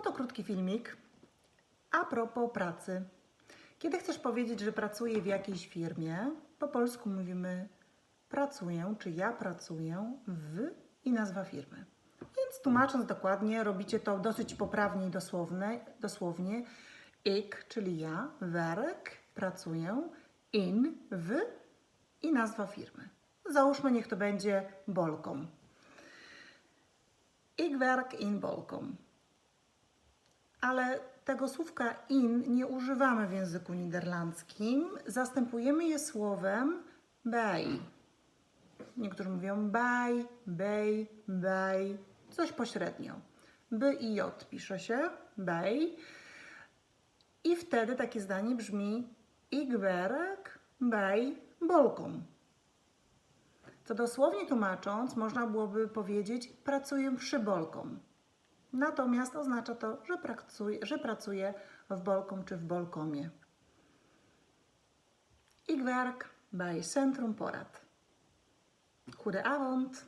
Oto krótki filmik a propos pracy. Kiedy chcesz powiedzieć, że pracuję w jakiejś firmie, po polsku mówimy pracuję, czy ja pracuję w i nazwa firmy. Więc tłumacząc dokładnie, robicie to dosyć poprawnie i dosłownie. Ik, czyli ja, werk, pracuję, in, w i nazwa firmy. Załóżmy, niech to będzie Bolkom. Ik werk in Bolkom. Ale tego słówka in nie używamy w języku niderlandzkim. Zastępujemy je słowem bij. Niektórzy mówią bij, bej, bij, coś pośrednio. B i J pisze się, bij. I wtedy takie zdanie brzmi Ik werk bij Bolkom. Co dosłownie tłumacząc, można byłoby powiedzieć pracuję przy Bolkom. Natomiast oznacza to, że pracuję, że pracuję w Bolkom czy w Bolkomie. Ik werk Centrum Porad. Goedenavond.